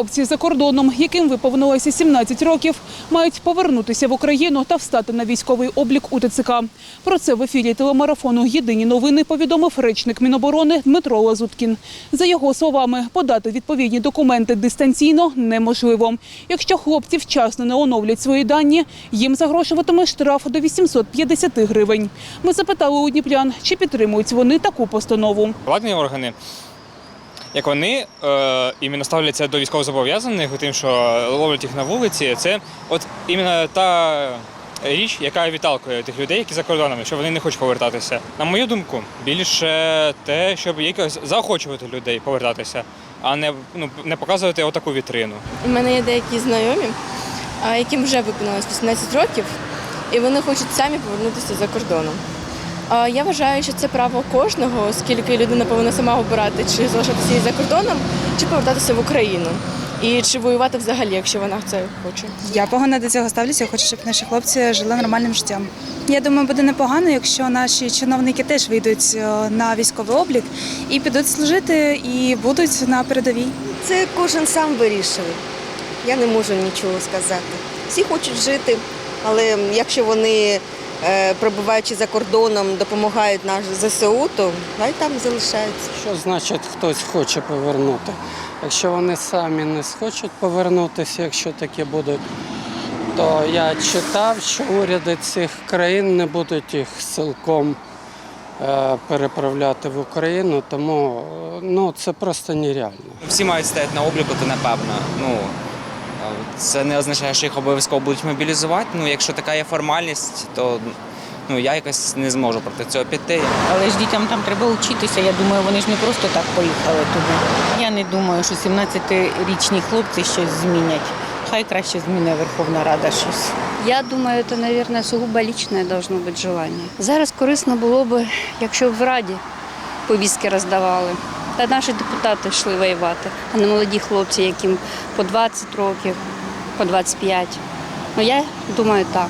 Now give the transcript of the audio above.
Хлопці за кордоном, яким виповнилося 17 років, мають повернутися в Україну та встати на військовий облік у ТЦК. Про це в ефірі телемарафону Єдині новини повідомив речник Міноборони Дмитро Лазуткін. За його словами, подати відповідні документи дистанційно неможливо. Якщо хлопці вчасно не оновлять свої дані, їм загрошуватиме штраф до 850 гривень. Ми запитали у дніпрян, чи підтримують вони таку постанову. Владні органи, як вони е, іменно ставляться до військовозобов'язаних, тим, що ловлять їх на вулиці, це от іменно та річ, яка відталкує тих людей, які за кордонами, що вони не хочуть повертатися. На мою думку, більше те, щоб якось заохочувати людей повертатися, а не, ну, не показувати отаку вітрину. У мене є деякі знайомі, яким вже виповнилось 18 років, і вони хочуть самі повернутися за кордоном. Я вважаю, що це право кожного, оскільки людина повинна сама обирати, чи залишатися їй за кордоном, чи повертатися в Україну. І чи воювати взагалі, якщо вона це хоче. Я погано до цього ставлюся. Хочу, щоб наші хлопці жили нормальним життям. Я думаю, буде непогано, якщо наші чиновники теж вийдуть е, на військовий облік і підуть служити, і будуть на передовій. Це кожен сам вирішує. Я не можу нічого сказати. Всі хочуть жити, але якщо вони, перебуваючи за кордоном, допомагають наш ЗСУ, то хай там залишаються. Що значить хтось хоче повернути? Якщо вони самі не схочуть повернутися, якщо такі будуть, то я читав, що уряди цих країн не будуть їх силком е, переправляти в Україну, тому е, ну, це просто нереально. Всі мають стояти на обліку, то напевно. Ну е, це не означає, що їх обов'язково будуть мобілізувати. Ну, якщо така є формальність, то ну я якось не зможу проти цього піти. Але ж дітям там треба вчитися. Я думаю, вони ж не просто так поїхали туди. Я не думаю, що 17-річні хлопці щось змінять. Хай краще зміни Верховна Рада щось. Я думаю, це, мабуть, сугубо лічне должно бути желання. Зараз корисно було б, якщо б в Раді повістки роздавали, та наші депутати йшли воювати, а не молоді хлопці, яким по 20 років, по 25. Ну, я думаю, так.